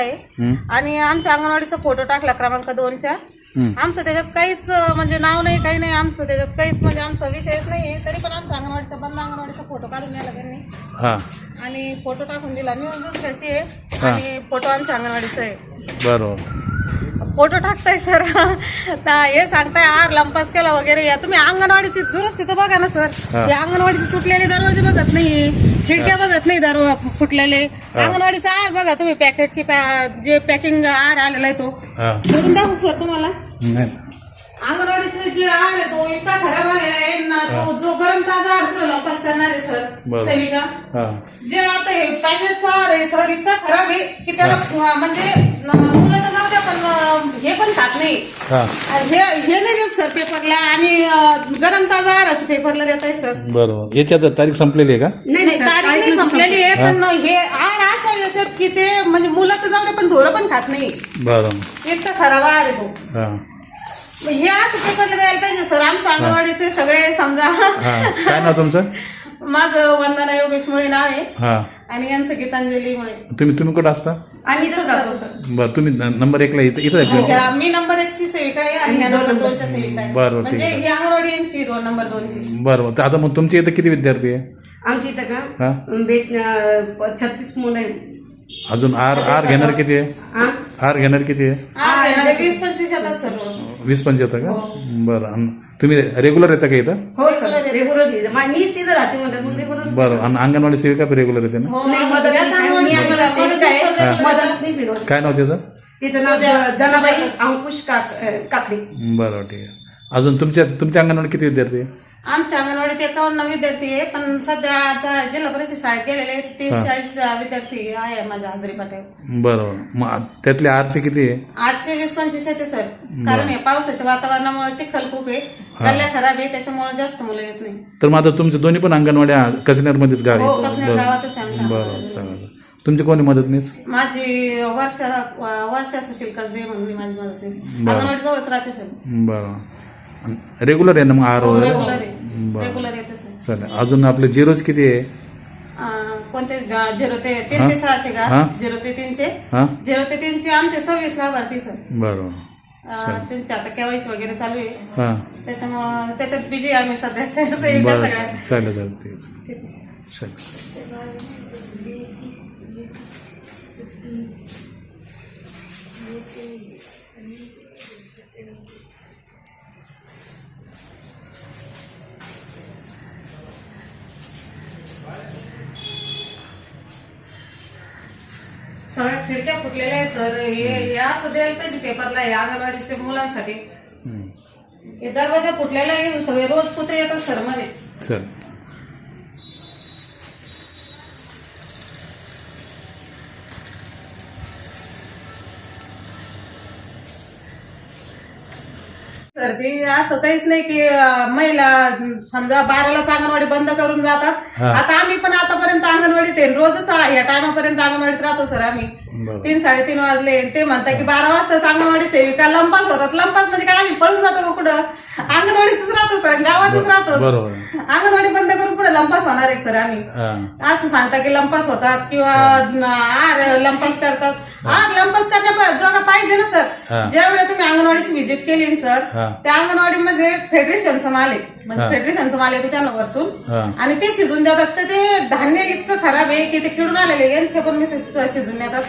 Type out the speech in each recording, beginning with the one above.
आहे. आणि आमच्या अंगणवाडीचा फोटो टाकला क्रमांक दोनच्या. आमचं त्याच्यात काहीच म्हणजे नाव नाही काही नाही आमचं त्याच्यात काहीच म्हणजे आमचा विषयच नाही आहे. तरी पण आमच्या अंगणवाडीचा बंद अंगणवाडीचा फोटो काढून नेला त्यांनी हां. आणि फोटो टाकून दिला न्यूज दुसऱ्याची आहे. आणि फोटो आमच्या अंगणवाडीचा आहे. बरोबर. फोटो टाकताय सर. हे सांगताय आर लंपास केला वगैरे. या तुम्ही अंगणवाडीची दुरुस्ती तर बघा ना सर. हा. अंगणवाडीचे तुटलेले दरवाजे बघत नाही. खिडक्या बघत नाही दरवा फुटलेले. अंगणवाडीचा आर बघा तुम्ही पॅकेटची पॅ- जे पॅकिंग आर आलेला आहे तो. जोडून दाखवू सर तुम्हाला? जे आर तो इतका खराब आलेला आहे ना तो जो गरम ताजा आर आहे सर. सेविका. हां. जे आता हे पॅकेटचा आर आहे सर इतका खराब आहे की त्याला अं, म्हणजे मुलं तर पण अं, हे पण खात नाही. हां. हे हे नाही देत सर पेपरला आणि अं, गरम ताजा आहाराचं पेपरला देत आहे सर. बरोबर. याच्यात तारीख संपलेली आहे का? नाही नाही तारीख नाही संपलेली आहे पण हे आहार असं आहे याच्यात की ते म्हणजे मुलं तर जाऊ दे पण ढोरं पण खात नाही. बरोबर. इतका खराब आहार आहे तो. हां. मग हे असं पेपरला द्यायला पाहिजे सर. आमच्या अंगणवाडीचे सगळे समजा. हां. काय नाव तुमचं? माझं वंदना योगेश मुळे नाव आहे. हां. आणि यांचं गीतांजली मुळे. तुम्ही तुम्ही कुठं असता? आणि इथंच राहतो सर. बरं तुम्ही न- नंबर एकला इथं इथं आहे का? ह्या- मी नंबर एक ची सेविका आहे आणि ह्या नंबर दोनच्या सेविका आहे बरं, ठीक म्हणजे आहे. ही अंगणवाडी यांची दोन नंबर दोनची. बरं बरं. तर आता मग तुमच्या इथं किती विद्यार्थी आहे? आमच्या इथं का? हां. बेट छत्तीस मुलं आहे अजून आर आर घेणार किती आहे? हा? आर घेणार किती आहे? हा वीस पंचवीस येतात सर्व वीस पंच येतं का? बरं आणि तुम्ही रेग्युलर येता का इथं? हो सर रेग्युलर मीच इथं राहते बरं आणि अंगणवाडी सेविका रेग्युलर येते ना? हो, काय नाव त्याचं? तिचं नाव जनाबाई अंकुश काकडे. बरं ठीक आहे. अजून तुमच्या तुमच्या अंगणवाडी किती विद्यार्थी आहे? आमच्या अंगणवाडीत एकावन्न विद्यार्थी आहे पण सध्या आता जिल्हा परिषद शाळेत गेलेले आहेत. तीस चाळीस विद्यार्थी आहे माझ्या हजरी पाट्यावर बरं मग त्यातले आरचे किती आहे? आजचे वीस पंचवीस येते सर. कारण हे पावसाच्या वातावरणामुळे चिखल खूप आहे. गल्ल्या खराब आहे त्याच्यामुळे जास्त मुलं येत नाही. तर मग आता तुमचे दोन्ही पण अंगणवाड्या कचनेरमध्येच गावी हो कसं गावातच आहे आमच्या बरं चालेल तुमची कोणी मदतनीस माझी वर्षा वर्षा सुशील कसबे म्हणून मी माझी मदतनीस अंगणवाडी जवळच राहते सर. बरं. रेग्युलर आहे ना मग आर वगैरे रेग्युलर आहे. रेग्युलर येते सर. चालेल अजून आपले झिरोज किती आहे? अं, कोणते ग- झिरो ते तीन ते सहाचे हा. का झिरो ते तीनचे? हां? झिरो ते तीनचे आमचे सव्वीस लाभार्थी सर. बरं अं, त्यांचे आता केवायसी वगैरे चालू आहे. हां. त्याच्यामुळं त्याच्यात बिझी आम्ही सध्या सेविका बरं. सगळ्या चालेल चालेल. ठीक आहे. ठीक आहे. चालेल खिडक्या फुटलेल्या आहे सर. हे हे असं द्यायला पाहिजे पेपरला हे अंगणवाडीच्या मुलांसाठी. हं. दरवाजा फुटलेला आहे सगळे रोज कुठे येतात सरमध्ये. चल तर ते असं काहीच नाही की अं, महिला समजा बारालाच अंगणवाडी बंद करून जातात. हा. आता आम्ही पण आतापर्यंत अंगणवाडीत आहे रोजच या टायमापर्यंत अंगणवाडीत राहतो सर आम्ही. तीन साडेतीन वाजले ते म्हणतात की बारा वाजताच अंगणवाडी सेविका लंपास होतात. लंपास म्हणजे काय आम्ही पळून जातो का कुठं? अंगणवाडीतच राहतो सर गावातच राहतो. बरोबर. अंगणवाडी बंद करून पुढे लंपास होणार आहे सर आम्ही? हां. असं सांगता की लंपास होतात किंवा आर लंपास करतात. आर लंपास करण्या जोगा पाहिजे ना. सर. ज्यावेळेला तुम्ही अंगणवाडीची व्हिजिट केली ना सर हा. त्या अंगणवाडीमध्ये फेडरेशनचा माल आहे. म्हणजे. फेडरेशनचा माल येतो त्यांना वरतून. आणि ते शिजून देतात. तर ते धान्य इतकं खराब आहे की ते किडून आलेले यांचे पण मी शिजून देतात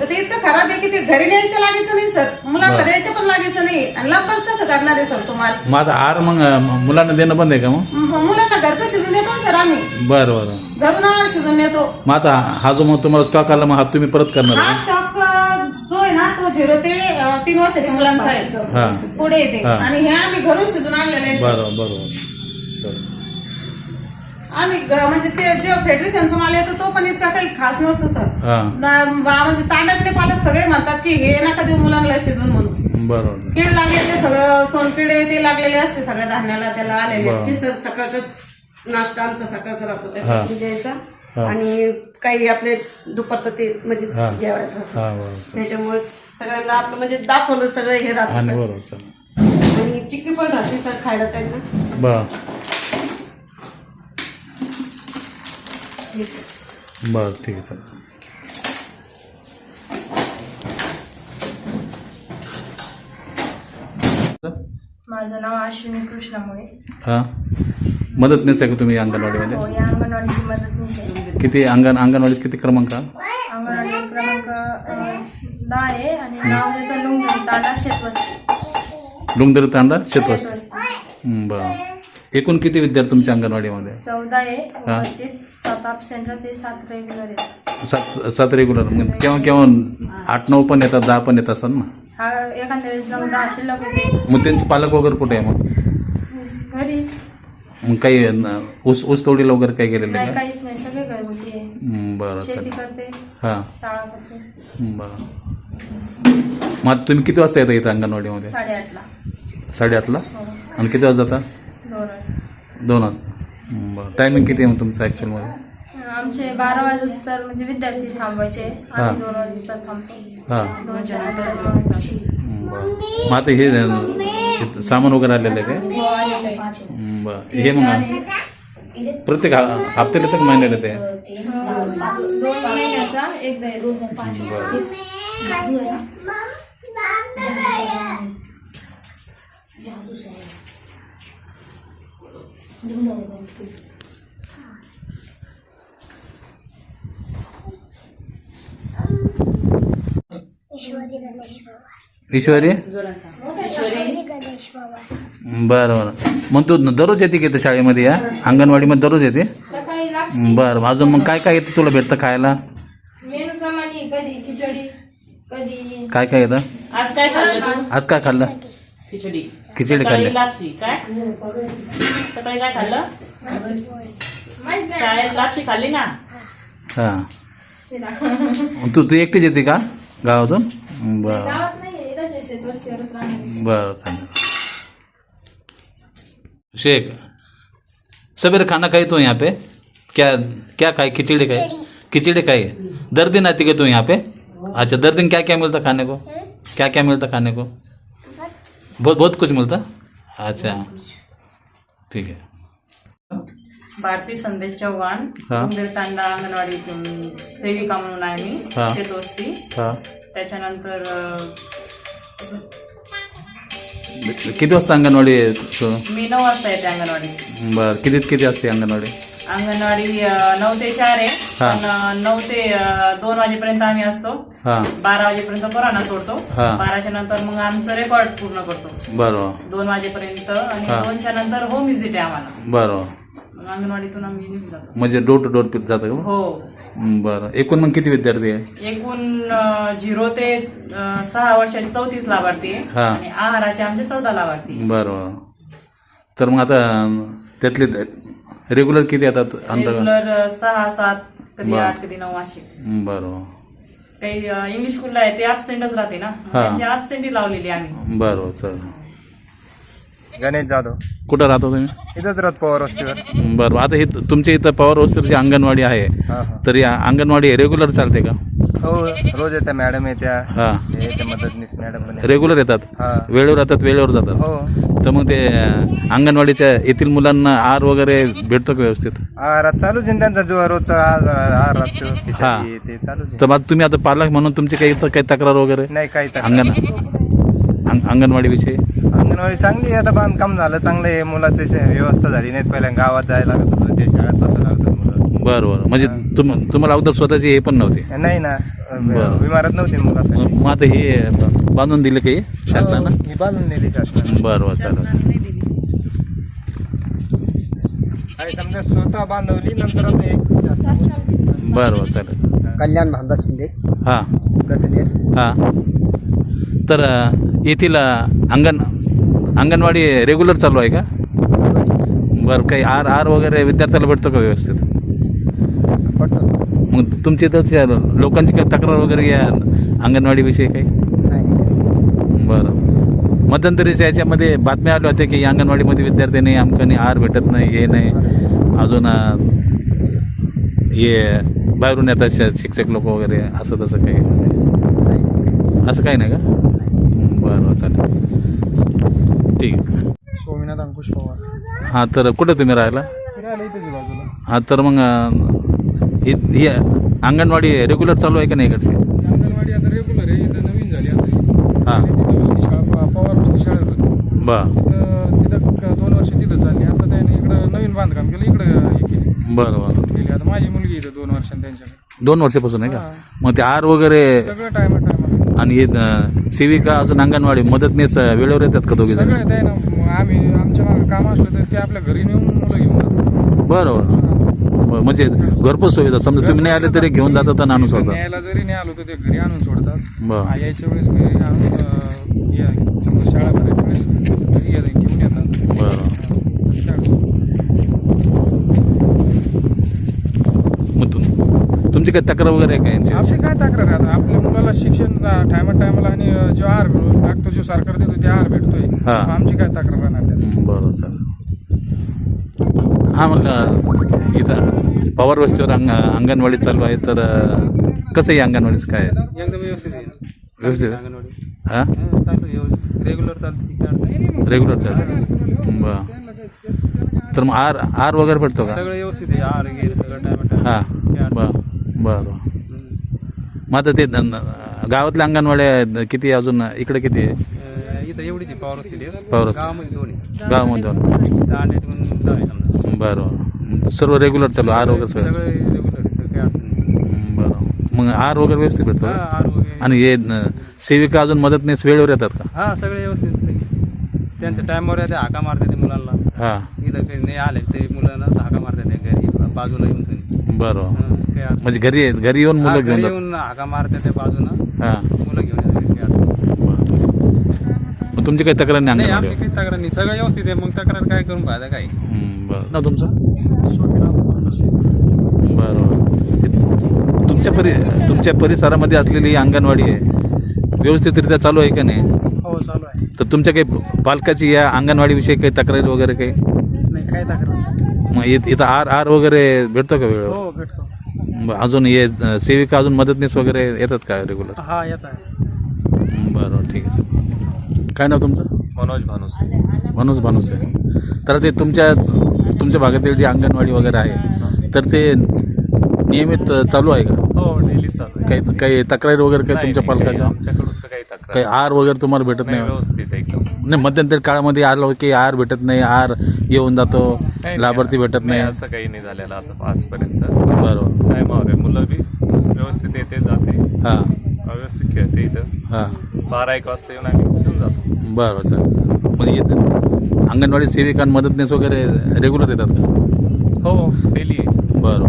तर ते इतकं खराब आहे की ते घरी न्यायचं लागायचं नाही सर. मुलांना द्यायचं पण लागायचं नाही. आणि लंपास कसं करणार आहे सर तुम्हाला. आता आर मग मुलांना देणं बंद आहे का मग? मुलांना घरचं शिजून देतो ना सर आम्ही. बरं बरं. घरून शिजून देतो आता हा जो मग तुम्हाला स्टॉक आला मग हा तुम्ही परत करणार हा स्टॉक झिरो ते अ, तीन वर्षाच्या मुलांचा आहे. हा पुढे येते. हा. आणि हे आम्ही घरून शिजून आणलेलं आहे. बरं बरोबर. चल आम्ही ग- म्हणजे ते जे फेडरेशनचा माल येतो तो पण इतका काही खास नसतो सर. हां. ना- बा- म्हणजे तांड्यातले पालक सगळे म्हणतात की हे नका देऊ मुलांना शिजून म्हणून. बरोबर. कीड लागलेले सगळं सोनकिडे ते लागलेले असते सगळ्या धान्याला त्याला आलेले. बरं. सर सकाळचा नाश्ता आमचा सकाळचा राहतो. त्याच्यातून द्यायचा. हा. आणि काही आपले दुपारचं ते म्हणजे हा. जेवायला राहतं हां बरोबर. त्याच्यामुळे सगळ्यांना आपलं म्हणजे दाखवलं सगळं हे राहतं आणि सर. बरोबर पण राहते सर खायला बर. ठीक आहे. चालेल माझं नाव अश्विनी कृष्णा हा? मदत मदतनीस आहे का तुम्ही अंगणवाडीमध्ये? हो, अंगणवाडीची मदतनीस आहे किती अंगण अंगणवाडीत किती क्रमांक? आहे आणि नाव त्याचं लुंगरी तांडा शेतवस्ती. डोंगदरी तांडा शेतवस्ती. शेतवस्ती. बरं. एकूण किती विद्यार्थी तुमच्या अंगणवाडीमध्ये? चौदा आहे उपस्थित. सात आप सेंटर ते सात रेग्युलर आहेत. सात सात रेग्युलर मग केव्हा केव्हा आठ नऊ पण येतात दहा पण येत असाल ना? हा एखाद्या वेळेस नऊ दहा शिल्लक होते मग त्यांचे पालक वगैरे कुठे आहे मग? घरीच. मग काही न- ऊस ऊस तोडीला वगैरे काही गेलेले नाही का? काहीच नाही. सगळे घरगुती आहे. हं, बरं शेती चालेल. करते हां. शाळा करते. हं, बरं. मग आता तुम्ही किती वाजता येता इथं अंगणवाडीमध्ये? साडेआठला. साडेआठला? हो. आणि किती वाजता जाता? दोन वाजता. दोन वाजता. हं, बरं. टायमिंग किती आहे मग तुमचं ॲक्च्युअलमध्ये आमचे बारा वाजता तर म्हणजे विद्यार्थी थांबायचे आम्ही दोन वाजता थांबतो. हां. दोन वाजता. मग आता हे सामान वगैरे आलेलं आहे काय? हो, आलेलं आहे. हं, बरं. हे मग प्रत्येक हा- हप्त्याला का महिन्याला ते. दोन महिन्याचा एकदा येतो. ईश्वरी? बरं बरं. मग तू दररोज येते की शाळेमध्ये या अंगणवाडीमध्ये दररोज येते? बरं अजून मग काय काय येतं तुला भेटतं खायला? कधी? काय काय येतं? आज काय खाल्लं तू? आज काय खाल्लं? खिचडी. खिचडी खाल्ली. लापशी काय? सकाळी काय खाल्लं? शाळेत लापशी खाल्ली ना? हाँ. तू तू एकटीच येते का गावातून? बरं. गावात नाही इथंच आहे वस्तीवरच राहणार बरं चालेल. शेख सवेरे खाना खाई तो यहाँ पे? क्या क्या खाई खिचड़ी खाई खिचड़ी खाई दर दिन आती क्या तू यहाँ पे? अच्छा दर दिन क्या क्या मिलता खाने को? है? क्या क्या मिलता खाने को? बहुत बहुत कुछ मिलता? अच्छा। ठीक है। भारती संदेश चव्हाण हा. तांडा अंगणवाडी सेविका म्हणून आहे मी हा. शेतवस्ती हाँ। त्याच्यानंतर किती वाजता अंगणवाडी मी नऊ वाजता येते अंगणवाडी बरं किती किती असते अंगणवाडी? अंगणवाडी अं, नऊ ते चार आहे. हा. पण अं, नऊ ते अं, दोन वाजेपर्यंत आम्ही असतो. हां. बारा वाजेपर्यंत पोरांना सोडतो. हा. बाराच्या नंतर मग आमचं रेकॉर्ड पूर्ण करतो. बरं दोन वाजेपर्यंत आणि हा. दोनच्या नंतर होम व्हिजिट आहे आम्हाला. बरं मग अंगणवाडीतून आम्ही निघून जातो. म्हणजे डोर टू डोर जातं का हो. बरं. एकूण मग किती विद्यार्थी आहे? एकूण अ, झिरो ते अ, सहा वर्षाचे चौतीस लाभार्थी आहे. हा. आणि आहाराचे आमचे चौदा लाभार्थी आहे. बरं तर मग आता त्यातले रेग्युलर किती येतात अंतर? रेग्युलर सहा सात कधी बरं. आठ कधी नऊ असे. बरं. काही अ, इंग्लिश स्कूलला आहे ते अबसेंटच राहते ना. हा. त्यांची अबसेंटी लावलेली आम्ही. बरं चल. गणेश जाधव. कुठं राहता तुम्ही? इथंच राहत पवार वस्तीवर बरं आता हे तु- तुमच्या इथं पवार वस्तीची अंगणवाडी आहे. हा हा. तर या अंगणवाडी रेग्युलर चालते का? हो रोज येत्या मॅडम येत्या. हां. हे येत्या मदतनीस मॅडम पण. रेग्युलर येतात? हा. वेळेवर येतात वेळेवर जातात? हो. तर मग ते अं, अंगणवाडीच्या येथील मुलांना आहार वगैरे भेटतो का व्यवस्थित? आहारात चालूच आहे ना त्यांचा जो रोजचा आहार आहार राहतो. खिचडी ते चालूच आहे. तर मग तुम्ही आता पालक म्हणून तुमची काही काही तक्रार वगैरे? नाही काही तक्रार. अंगण अंग- अंगणवाडीविषयी? अंगणवाडी चांगली आहे आता बांधकाम झालं चांगलं आहे. मुलाची व्यवस्था झाली नाही पहिल्या गावात जायला लागत होतं ते शाळेत बसायला लागत होतं. बरं बरं. म्हणजे तुम तुम्हाला अगोदर स्वतःची हे पण नव्हती? नाही ना बरं. इमारत नव्हती मग मग आता हे बांधून दिलं काही शासनानं? ही बांधून दिली शासनाने. बरं बरं चालेल. आणि समजा स्वतः बांधवली नंतर आता एक शासनाने बरं बरं चालेल. कल्याण भामदास शिंदे. हां. गजनेर. हां. तर अं, येथील अं, अंगण अंगणवाडी रेग्युलर चालू आहे का? बरं काही आर आर वगैरे विद्यार्थ्याला भेटतो का व्यवस्थित? मग तुमच्या इथं लोकांची काही तक्रार वगैरे या अंगणवाडीविषयी काही? नाही बरं. मध्यंतरीच्या याच्यामध्ये बातम्या आल्या होत्या की या अंगणवाडीमध्ये विद्यार्थी नाही आमकं नाही आहार भेटत नाही हे नाही. अजून हे बाहेरून येतात श- शिक्षक लोक वगैरे असं तसं काही नाही. असं काही नाही का? बरं चालेल. ठीक. स्वामीनाथ अंकुश पवार. हां तर कुठं तुम्ही बाजूला. हां तर मग ही ही अंगणवाडी रेग्युलर चालू आहे का नाही इकडची? अंगणवाडी आता रेग्युलर आहे इथं नवीन झाली आता ही. तिथं वस्ती शाळा पवार वस्ती शाळेत होती. बर. तिथं तिथं क- दोन वर्ष तिथं चालली. आता त्याने इकडं नवीन बांधकाम केलं इकडं हे केली. बरं बरं. केली. आता माझी मुलगी इथं दोन वर्षांनी त्यांच्याकडे. दोन वर्षापासून आहे का? मग ते आर वगैरे सगळं टायमा टायमा आणि हे अं, सेविका अजून अंगणवाडी मदतनीस अं, वेळेवर येतात का दोघे जण? सगळं ते ना आम्ही आमच्या मागं काम असलं तर ते आपल्या घरी नेऊन मुलं घेऊन जातात. बरं बरं, म्हणजे घरपोच सुविधा. समजा तुम्ही नाही आले तरी घेऊन जातात आणि आणून सोडतात. न्यायला जरी नाही आलो तर ते घरी आणून सोडतात. बरं. आ, यायच्या वेळेस घरी आणून अं, या- समजा शाळा करायच्या वेळेस घरी ये- घेऊन येतात. बरं. मग तुम तुमची काही तक्रार वगैरे आहे का यांची? आपली काय तक्रार आहे? आता आपल्या मुलाला शिक्षण टायमा टायमाला आणि अं, जो आहार लागतो जो सरकार देतो ते आहार भेटतोय. हा. आमची काय तक्रार राहणार त्यात? हं, बरं चालेल. हां मग अं, इथं. पवार वस्तीवर अंग अंगणवाडी चालू आहे तर कसं आहे अंगणवाडीचं काय? आहे? एकदम व्यवस्थित आहे. व्यवस्थित आहे? हां? चालू रेग्युलर चालतं रेग्युलर चालू बरं. तर मग आर आर वगैरे भेटतो का? सगळं व्यवस्थित आहे. सगळं टायमा हां. बरं बरं मग आता ते न- न- गावातल्या अंगणवाड्या आहेत, किती अजून? इकडे किती आहे? इथं एवढीच आहे पॉवर असतील पवार. गावामध्ये दोन आहे. गावामध्ये दोन. इथं अंड्यात पण दहा आहे समजा बरं. सर्व रेग्युलर चालू आर वगैरे सगळं. सगळं रेग्युलर आहे सगळं काही अडचण नाही. बरं मग आर वगैरे व्यवस्थित भेटतो हा का? आहार वगैरे. आणि हे न- सेविका अजून मदतनीस वेळेवर येतात का? हा सगळे व्यवस्थित. त्यांच्या टायमावर ते हाका मारते ते मुलांना. हां. इथं काही नाही आले ते मुलांना हाका मारते ते घरी बाजूला येऊन सनी. बरं हा, काही अडचण म्हणजे घरी घरी येऊन मुलं घेऊन जातात. येऊन हाका मारते ते बाजूनं हां. मुलं घेऊन येतात काही अडचण मग तुमची काही तक्रार नाही नाही काही तक्रार नाही. सगळं व्यवस्थित आहे. मग तक्रार काय करून फायदा काय बरं. ना तुमचं? बरं हे तुमच्या परि तुमच्या परिसरामध्ये असलेली ही अंगणवाडी आहे. व्यवस्थितरित्या चालू आहे का नाही? हो चालू आहे. तर तुमच्या काही पालकाची या अंगणवाडीविषयी काही तक्रार वगैरे काही? नाही काय तक्रार मग इथं इथं आर आर वगैरे भेटतो का वेळेवर? हो भेटतो. बरं, अजून हे अं, सेविका अजून मदतनीस वगैरे येतात का रेग्युलर हा येत आहे. बरं ठीक आहे. काय नाव तुमचं? मनोज भानुसे मनोज भानुसे तर ते तुमच्या तुमच्या भागातील जी अंगणवाडी वगैरे आहे तर ते नियमित चालू आहे का? हो डेली चालू काही काही तक्रारी वगैरे काही तुमच्या पालकाच्या? आमच्याकडून तर काही तक्रार काही आर वगैरे तुम्हाला भेटत नाही व्यवस्थित एकदम. नाही मध्यंतरी काळामध्ये आलं की आर भेटत नाही आर येऊन जातो लाभार्थी भेटत नाही. असं काही नाही झालेलं आता आजपर्यंत. बरोबर. टायमावर आहे मुलं बी व्यवस्थित येते जाते. हां. व्यवस्थित खेळते इथं. हां. बारा एक वाजता येऊन आम्ही घेऊन जातो. बरं चालेल. म्हणजे येत अंगणवाडी सेविका मदतनीस वगैरे रेग्युलर येतात का? हो डेली बरं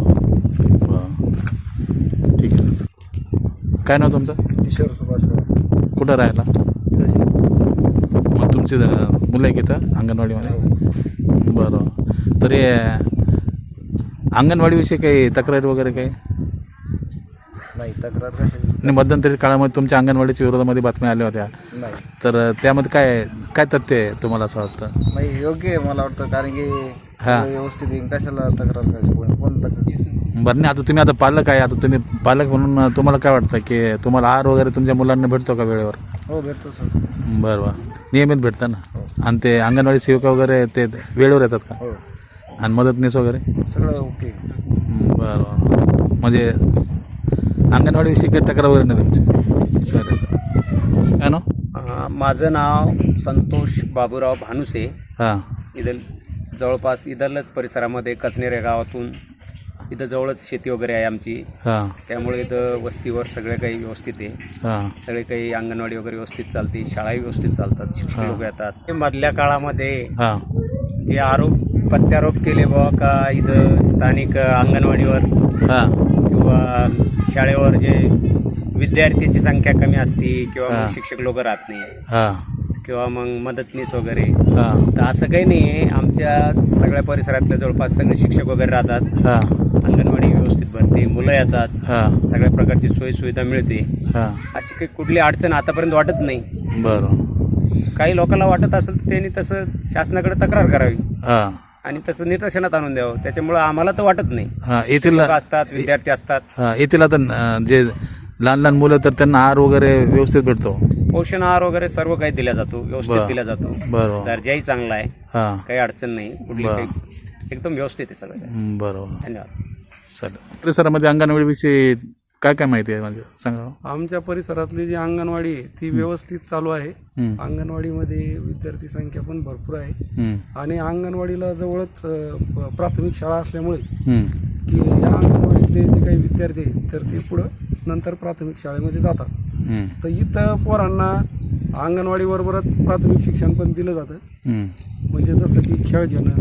बरं. ठीक आहे. काय नाव तुमचं? किशोर सुभाष कुठं राहायला? मग तुमची मुलं आहे की इथं अंगणवाडीमध्ये? बरं. तर हे अंगणवाडीविषयी काही तक्रार वगैरे काही? तक्रार कशी आणि मध्यंतरी काळामध्ये तुमच्या अंगणवाडीच्या विरोधामध्ये बातम्या आल्या होत्या. नाही. तर त्यामध्ये काय काय तथ्य आहे तुम्हाला असं वाटतं? नाही योग्य आहे मला वाटतं कारण की हा. व्यवस्थित कशाला तक्रार करायची? कोण कोण तक्रार? बरं नाही आता तुम्ही आता पालक आहे आता तुम्ही पालक म्हणून तुम्हाला काय वाटतं की तुम्हाला आहार वगैरे तुमच्या मुलांना भेटतो का वेळेवर? हो भेटतो सर. बरं बरं. नियमित भेटतं ना? आणि ते अंगणवाडी सेविका वगैरे ते वेळेवर येतात का? हो. आणि मदतनीस वगैरे? सगळं ओके. बरं बरं. म्हणजे अंगणवाडीविषयी काही तक्रार वगैरे नाही तुमची चालेल काय अ, माझं नाव संतोष बाबूराव भानुसे. हां. इथं जवळपास इथलच परिसरामध्ये कचनेरे गावातून इथं जवळच शेती वगैरे आहे आमची. हां. त्यामुळे इथं वस्तीवर सगळे काही व्यवस्थित आहे. हां. सगळे काही अंगणवाडी वगैरे व्यवस्थित चालते शाळाही व्यवस्थित चालतात शिक्षक लोक येतात. हे मधल्या काळामध्ये हां. जे आरोप प्रत्यारोप केले बाबा का इथं स्थानिक अंगणवाडीवर हां. किंवा शाळेवर जे विद्यार्थ्याची संख्या कमी असते किंवा. मग शिक्षक लोक राहत नाही. हां. किंवा मग मदतनीस वगैरे. तर असं काही नाही आमच्या सगळ्या परिसरातल्या जवळपास सगळे शिक्षक वगैरे राहतात. हां. अंगणवाडी व्यवस्थित भरते मुलं येतात. सगळ्या प्रकारची सोयी सुविधा मिळते. हां. अशी काही कुठली अडचण आतापर्यंत वाटत नाही. बरं काही लोकांना वाटत असेल तर त्यांनी तसं शासनाकडे तक्रार करावी. हां. आणि तसं निदर्शनात आणून द्यावं. त्याच्यामुळं आम्हाला तर वाटत नाही. हां येथील लोक असतात विद्यार्थी असतात. हां येथील आता अं, जे लहान लहान मुलं तर त्यांना आहार वगैरे व्यवस्थित भेटतो. पोषण आहार वगैरे सर्व काही दिला जातो व्यवस्थित. दिला जातो. बरोबर दर्जाही चांगला आहे. हां. काही अडचण नाही. कुठली बरं. काही एकदम व्यवस्थित आहे सगळं. बरोबर. धन्यवाद. चालेल परिसरामध्ये अंगणवाडीविषयी काय काय माहिती आहे म्हणजे सांगा आमच्या परिसरातली जी अंगणवाडी आहे ती व्यवस्थित चालू आहे. अंगणवाडीमध्ये विद्यार्थी संख्या पण भरपूर आहे. आणि अंगणवाडीला जवळच अ, प- प्राथमिक शाळा असल्यामुळे. की या अंगणवाडीतले जे काही विद्यार्थी आहेत तर ते पुढं नंतर प्राथमिक शाळेमध्ये जातात. तर इथं पोरांना अंगणवाडीबरोबरच प्राथमिक शिक्षण पण दिलं जातं. म्हणजे जसं की खेळ घेणं.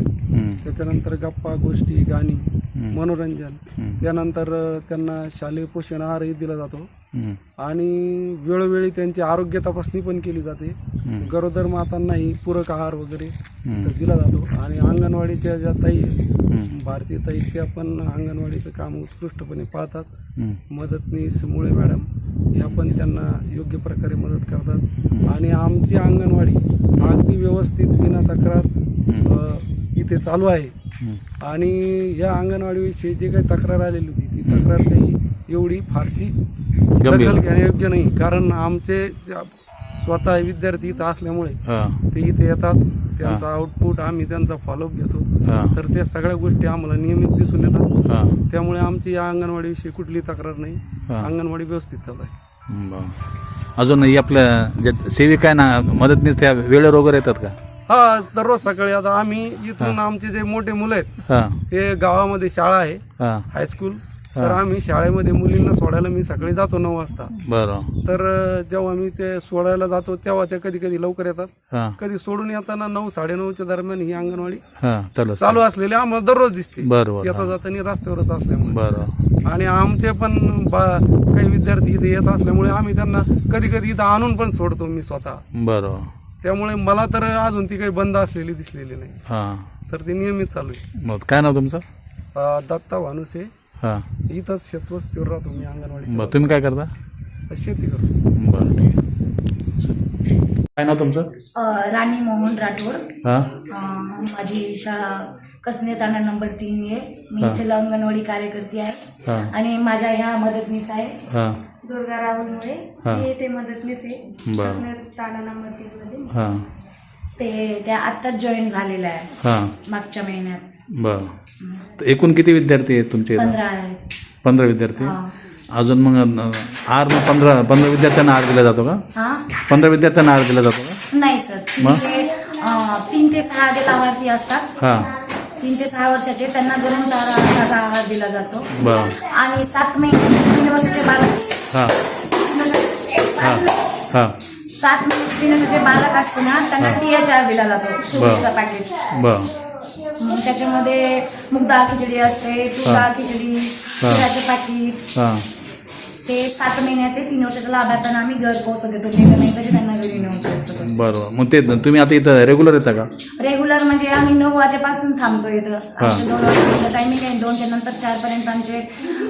त्याच्यानंतर गप्पा गोष्टी गाणी मनोरंजन. त्यानंतर त्यांना शालेय पोषण आहारही दिला जातो. आणि वेळोवेळी त्यांची आरोग्य तपासणी पण केली जाते. गरोदर मातांनाही पूरक आहार वगैरे तर दिला जातो. आणि अंगणवाडीच्या ज्या ताई भारतीय ताई त्या पण अंगणवाडीचं काम उत्कृष्टपणे पाळतात. हं. मदतनीस मुळे मॅडम या पण त्यांना योग्य प्रकारे मदत करतात. आणि आमची अंगणवाडी अगदी व्यवस्थित विना तक्रार इथे चालू आहे. आणि या अंगणवाडीविषयी जे काही तक्रार आलेली होती ती तक्रार काही एवढी फारशी. दखल घेण्यायोग्य नाही. कारण आमचे स्वतः विद्यार्थी इथं असल्यामुळे ते इथे येतात त्यांचा आउटपुट आम्ही त्यांचा फॉलोअप घेतो. तर त्या सगळ्या गोष्टी आम्हाला नियमित दिसून येतात. त्यामुळे आमची या अंगणवाडीविषयी कुठली तक्रार नाही. अंगणवाडी व्यवस्थित चालू आहे. बरं. अजून ही आपल्या ज्या सेविका आहे ना मदतनीस त्या वेळेवर वगैरे येतात का? हा दररोज सकाळी आता आम्ही इथून आमचे जे मोठे मुलं आहेत हां. ते गावामध्ये शाळा आहे हां. हायस्कूल तर आम्ही शाळेमध्ये मुलींना सोडायला मी सकाळी जातो नऊ वाजता. बरं. तर अ, जेव्हा मी ते सोडायला जातो तेव्हा ते कधी कधी लवकर येतात. कधी सोडून येताना नऊ साडेनऊच्या दरम्यान ही अंगणवाडी हां चालू चालू असलेली आम्हाला दररोज दिसते. बरं बरं येता जाताना रस्त्यावरच असल्यामुळे. बरं. आणि आमचे पण बा काही विद्यार्थी इथे येत असल्यामुळे आम्ही त्यांना कधी कधी इथं आणून पण सोडतो मी स्वतः. बरं. त्यामुळे मला तर अजून ती काही बंद असलेली दिसलेली नाही. हां. तर ती नियमित चालू आहे. मग काय नाव तुमचं? अ, दत्ता भानुसे. हां. इथंच शेतवस्तीवर राहतो मी अंगणवाडी बरं तुम्ही काय करता? शेती करतो. बरं ठीक आहे. काय नाव तुमचं? अ, राणी मोहन राठोड. हां. अ, माझी शाळा कसने तांडा नंबर तीन आहे. मी इथे अंगणवाडी कार्यकर्ती आहे. हां. आणि माझ्या ह्या मदतनीस आहे. हां. दुर्गा राहुलमुळे हा. मी मदतनीस आहे. बरं. कसने ताडा नंबर तीन मध्ये हां. ते त्या आत्ताच जॉईन झालेल्या आहे. हां. मागच्या महिन्यात. बरं. तर एकूण किती विद्यार्थी आहेत तुमचे इथं? पंधरा आहेत. पंधरा विद्यार्थी? हा. अजून मग आर मग पंधरा पंधरा विद्यार्थ्यांना आर दिला जातो का? हा? पंधरा विद्यार्थ्यांना आर दिला जातो का? नाही सर. तीन मग? ते अ, तीन ते सहा असतात. हां. तीन ते सहा वर्षाचे त्यांना गरम तारा आहार दिला जातो. बरं. आणि सात महिने तीन वर्षाचे बालक हां. हां. सात महिने तीन वर्षाचे बालक असते ना त्यांना टी एच आर दिला जातो शेवटचा पॅकेट बरं. मग त्याच्यामध्ये मुग डाळ खिचडी असते तूर डाळ खिचडी पाकिट. ते सात महिन्यात ते तीन वर्षाच्या लाभार्थ्यांना आम्ही घर पोहोचत देतो जे नाही तरी त्यांना घरी नेऊन पोहोचतो बरं मग ते तुम्ही आता इथं रेग्युलर येता का? रेग्युलर म्हणजे आम्ही नऊ वाजेपासून थांबतो इथं. आमचे दोन वाजेपर्यंत टायमिंग आहे. दोनच्या नंतर चारपर्यंत आमचे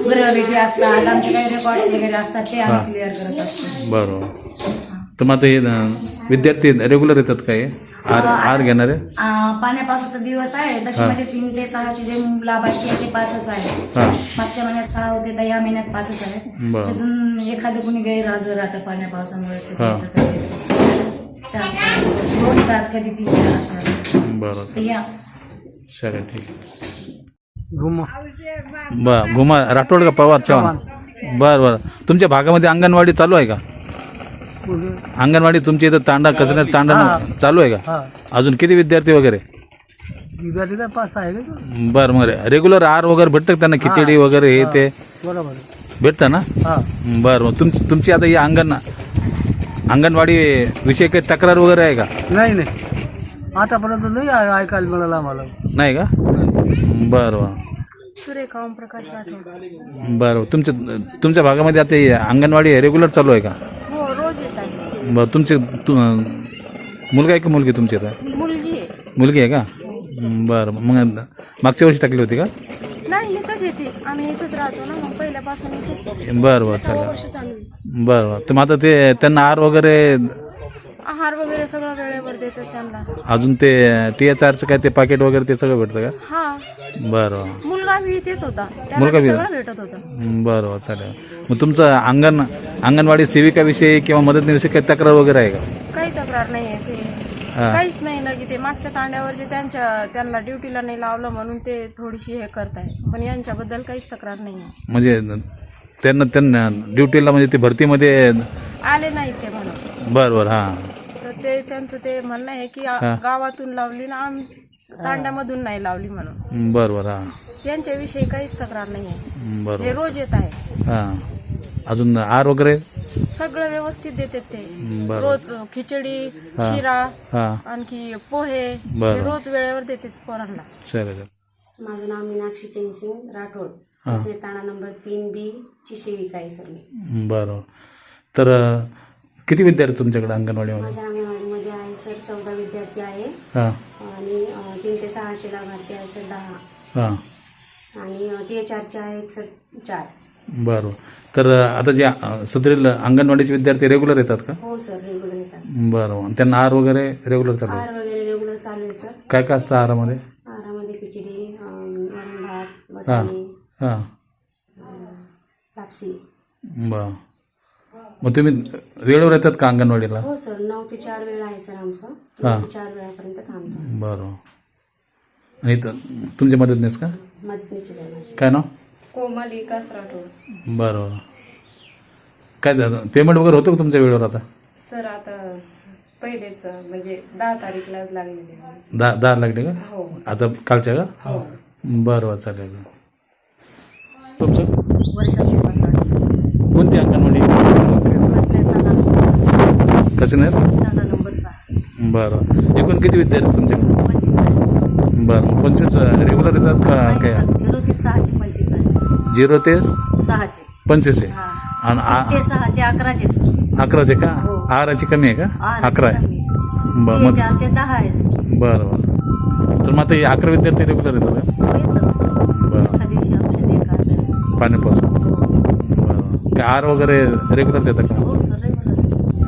गृहभेटी असतात. आमचे काही रेकॉर्ड्स वगैरे असतात ते आम्ही क्लिअर करत असतो. बरं तर मग आता हे अं, विद्यार्थी रेग्युलर येतात काय आर आर घेणारे? आ, पाण्यापावसाचा दिवस आहे तसे म्हणजे तीन ते सहाचे जे लाभार्थी आहे ते पाचच आहे. हां. मागच्या महिन्यात सहा होते तर या महिन्यात पाचच आहे. बरं. एखादं कोणी गैरहजर राहतं पाण्या पावसामुळे कधी हां. येतं, कधी येतं. चार- दोन येतात कधी तीन येतात अशा बरं. तर या. चालेल ठीक. घुमा. बर घुमा. राठोड का पवार चव्हाण. बरं बरं. तुमच्या भागामध्ये अंगणवाडी चालू आहे का? अंगणवाडी तुमच्या इथं तांडा कचऱ्यात तांडा चालू आहे का? अजून किती विद्यार्थी वगैरे? विद्यार्थी काय पाच सहा आहे का? बरं मग रेग्युलर आर वगैरे भेटतं त्यांना? खिचडी वगैरे हे ते? बरोबर. भेटतं ना? बरं मग तुमची तुमची आता ही अंगण अंगणवाडी विषयी काही तक्रार वगैरे आहे का? नाही नाही. आतापर्यंत नाही ऐकायला मिळालं आम्हाला. नाही का? बरं बरं. सुरेखा ओमप्रकाश राठोड. बरं तुमच्या तुमच्या भागामध्ये आता ही अंगणवाडी रेग्युलर चालू आहे का? बरं तुमचे तु मुलगा आहे का मुलगी तुमची आता? मुलगी आहे. मुलगी आहे का? बरं मग मागच्या वर्षी टाकली होती का? नाही इथंच येते. आम्ही इथंच राहतो ना मग पहिल्यापासून इथेच. बरं बरं सहा चालेल. वर्ष चालू आहे. बरं बरं. तर मग आता ते त्यांना आर वगैरे आहार वगैरे सगळं वेळेवर देतात त्यांना. अजून ते टी एच आरचं काय ते पाकिट वगैरे ते सगळं भेटतं का? हा. बरं. मुलगा बी इथेच होता. त्याला मुलगा बी बी- सगळं भेटत होतं. बरं चालेल. मग तुमचं अंगण अंगणवाडी सेविकाविषयी किंवा मदतनीविषयी काही तक्रार वगैरे आहे का? काही तक्रार नाही आहे ते. हा. काहीच नाही लगे ते मागच्या तांड्यावर जे त्यांच्या त्यांना ड्युटीला नाही लावलं म्हणून ते थोडीशी हे करताय. पण यांच्याबद्दल काहीच तक्रार नाही आहे. म्हणजे त्यांना त्यांना ड्युटीला म्हणजे ते भरतीमध्ये आले नाही ते म्हणून. बरं बरं हां. तर ते त्यांचं ते म्हणणं आहे की आ- गावातून लावली ना आम तांड्यामधून नाही लावली म्हणून. बरं बरं हां. त्यांच्याविषयी काहीच तक्रार नाही आहे. बरं ते रोज येत आहे. हां. अजून आर वगैरे? सगळं व्यवस्थित देतात ते. बरं. रोज खिचडी शिरा हां. आणखी पोहे बरं. रोज वेळेवर देतात पोरांना. चालेल चालेल. माझं नाव मीनाक्षी चंदसिंग राठोड. ताणा नंबर तीन बी ची सेविका आहे सर मी बरं तर अं, किती विद्यार्थी तुमच्याकडे अंगणवाडीमध्ये? माझ्या अंगणवाडीमध्ये सर चौदा विद्यार्थी आहे. हां. आणि अ, तीन ते सहाचे लाभार्थी आहे सर दहा. हां. आणि टी एच आरचे आहेत सर चार. बरं. तर आता जे अं, सदरील अंगणवाडीचे विद्यार्थी रेग्युलर येतात का? हो सर रेग्युलर येतात. बरं. आणि त्यांना आर वगैरे रेग्युलर चालू आहे? आहार वगैरे रेग्युलर चालू आहे सर. काय काय असतं आहारामध्ये? आहारामध्ये खिचडी अ, वरण भात हां. लापसी बरं. मग तुम्ही वेळेवर येतात का अंगणवाडीला? हो सर. नऊ ते चार वेळ आहे सर आमचं. नऊ ते चार वेळापर्यंत थांबतो बरं आणि इथं तुमची मदतनीस का? मदतनीस आहे माझी. काय नाव? कोमल विकास राठोड बरं बरं काय झालं पेमेंट वगैरे होतं का तुमच्या वेळेवर आता? सर आता पहिलेच म्हणजे दहा तारीखला लागलेले दहा दहा लागले का? हो. आता कालच्या का? बरं बरं चालेल. तुमचं? वर्षा सुभाष राठोड कोणती अंगणवाडी कसं नाही नंबर सहा. बरं. एकूण किती विद्यार्थी तुमच्याकडे बरं मग पंचवीस रेग्युलर येतात का? काय? झिरो ते सहाचे पंचवीस आहे झिरो ते सहाचे. पंचवीस आहे आणि आ- ते सहाचे अकराचे सर अकराचे का? आराची कमी आहे का? अकरा आहे. बरं ते मग चारचे दहा आहे सर बरं बरं. तर मग आता हे अकरा विद्यार्थी रेग्युलर येतात का? बरं. एका दिवशी औषध एक अर्धा असतं. पाण्यापासून. बरं. काय आर वगैरे रेग्युलर देतात का? हो सर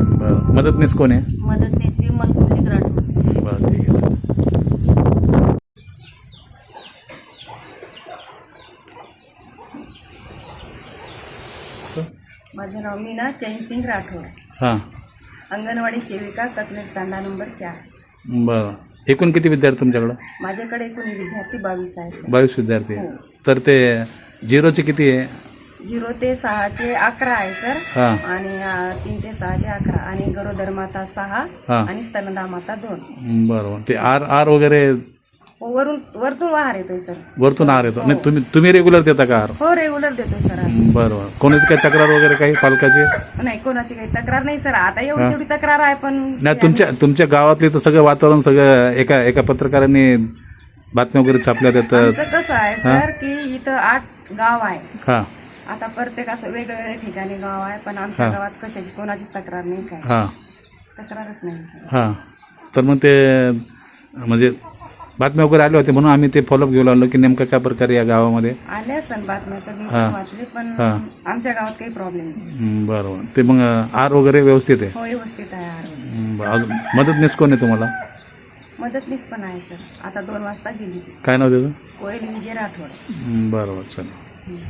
बरं. मदतनीस कोण आहे? मदतनीस विमल पुलिक राठोड. बरं ठीक आहे. माझं नाव मीना चैनसिंग राठोड. हां. अंगणवाडी सेविका कचनेर तांडा नंबर चार. बरं. एकूण किती विद्यार्थी तुमच्याकडं? माझ्याकडे एकूण विद्यार्थी बावीस आहेत. बावीस विद्यार्थी आहे. तर ते झिरोचे किती आहे? झिरो ते सहाचे अकरा आहे सर. हां. आणि अं, तीन ते सहाचे अकरा. आणि गरोदर माता सहा हां. आणि स्तनदा माता दोन. बरं ते आर आर वगैरे वरून वरतून वाहार येतोय सर. वरतून आर येतो. नाही तुम्ही तुम्ही रेग्युलर देता का आर? हो रेग्युलर देतोय सर बरं बरं कोणाची काही तक्रार वगैरे काही पालकाची? नाही कोणाची काही तक्रार नाही सर. आता एवढी तेवढी तक्रार आहे पण नाही तुमच्या तुमच्या गावातले तर सगळं वातावरण सगळं एका एका पत्रकारांनी बातम्या वगैरे छापल्या त्यात आमचं कसं आहे सर की इथं आठ गाव आहे. हां. आता प्रत्येक असं वेगवेगळ्या ठिकाणी गाव आहे पण आमच्या गावात कशाची कोणाची तक्रार नाही काय. हां. तक्रारच नाही. हां. तर मग ते म्हणजे बातम्या वगैरे आल्या होत्या म्हणून आम्ही ते फॉलोअप घेऊ लागलो की नेमकं काय प्रकारे या गावामध्ये? आले असन बातम्या मी हां. वाचले पण हां. आमच्या गावात काही प्रॉब्लेम नाही. हं, बरं बरं ते मग आर वगैरे व्यवस्थित आहे? हो व्यवस्थित आहे आरोग्य हं, बरं. अजून मदतनीस कोण आहे तुम्हाला? मदतनीस पण आहे सर. आता दोन वाजता गेली. काय नाव त्याचं? कोयल विजय राठोड. हं, बरं बरं चालेल